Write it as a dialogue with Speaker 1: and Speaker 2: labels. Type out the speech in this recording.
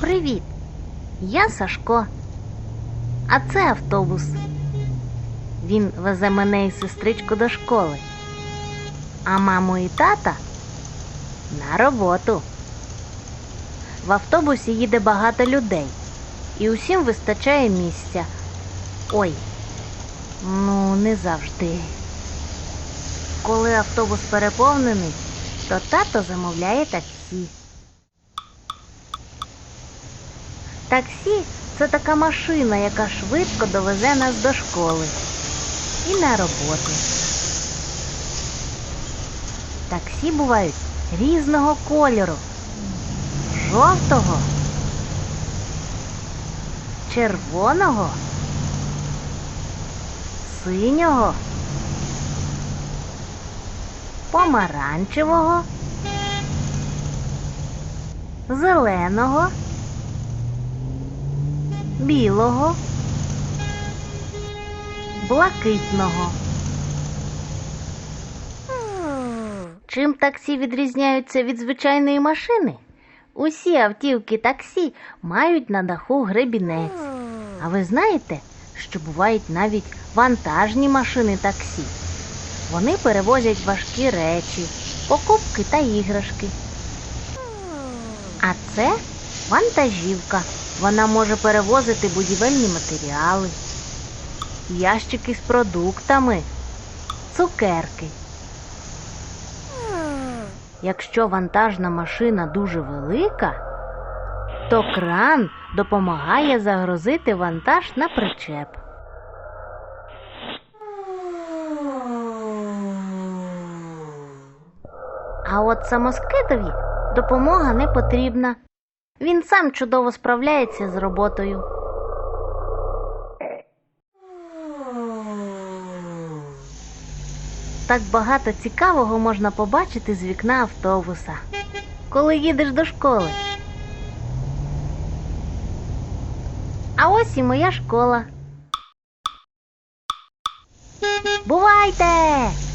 Speaker 1: Привіт! Я Сашко. А це автобус. Він везе мене і сестричку до школи. А маму і тата на роботу. В автобусі їде багато людей, і усім вистачає місця. Ой, ну не завжди. Коли автобус переповнений, то тато замовляє таксі. Таксі це така машина, яка швидко довезе нас до школи і на роботу. Таксі бувають різного кольору. Жовтого, червоного, синього, помаранчевого, зеленого білого, блакитного. Чим таксі відрізняються від звичайної машини? Усі автівки таксі мають на даху гребінець. А ви знаєте, що бувають навіть вантажні машини таксі? Вони перевозять важкі речі, покупки та іграшки. А це вантажівка. Вона може перевозити будівельні матеріали, ящики з продуктами, цукерки. Якщо вантажна машина дуже велика, то кран допомагає загрузити вантаж на причеп. А от самоскидові допомога не потрібна. Він сам чудово справляється з роботою. Так багато цікавого можна побачити з вікна автобуса, коли їдеш до школи. А ось і моя школа. Бувайте!